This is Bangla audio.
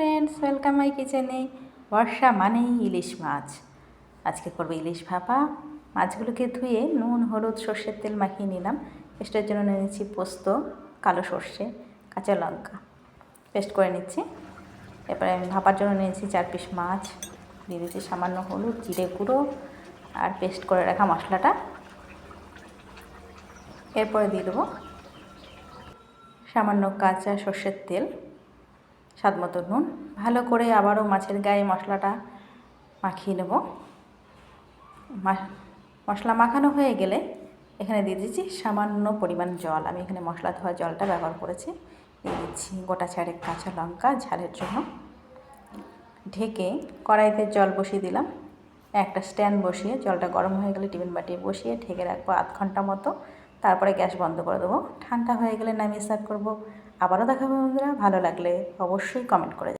ফ্রেন্ডস ওয়েলকাম মাই কিচেনে বর্ষা মানেই ইলিশ মাছ। আজকে করব ইলিশ ভাপা। মাছগুলোকে ধুয়ে নুন, হলুদ, সর্ষের তেল মাখিয়ে নিলাম। পেস্টের জন্য নিয়ে নিচ্ছি পোস্ত, কালো সর্ষে, কাঁচা লঙ্কা। পেস্ট করে নিচ্ছি। এরপরে আমি ভাপার জন্য নিয়েছি চার পিস মাছ। দিয়ে দিচ্ছি সামান্য হলুদ, জিরে গুঁড়ো আর পেস্ট করে রাখা মশলাটা। এরপরে দিয়ে দেবো সামান্য কাঁচা সর্ষের তেল। স্বাদ মতো নুন। ভালো করে আবারও মাছের গায়ে মশলাটা মাখিয়ে নেব। মশলা মাখানো হয়ে গেলে এখানে দিয়ে দিচ্ছি সামান্য পরিমাণ জল। আমি এখানে মশলা ধোয়া জলটা ব্যবহার করেছি। দিয়ে দিচ্ছি গোটা চারেক কাঁচা লঙ্কা ঝালের জন্য। ঢেকে কড়াইতে জল বসিয়ে দিলাম। একটা স্ট্যান্ড বসিয়ে জলটা গরম হয়ে গেলে টিফিন বাটি বসিয়ে ঢেকে রাখব আধ ঘণ্টা মতো। তারপরে গ্যাস বন্ধ করে দেবো। ঠান্ডা হয়ে গেলে নামিয়ে সার্ভ করব। আবারও দেখাবো বন্ধুরা, ভালো লাগলে অবশ্যই কমেন্ট করে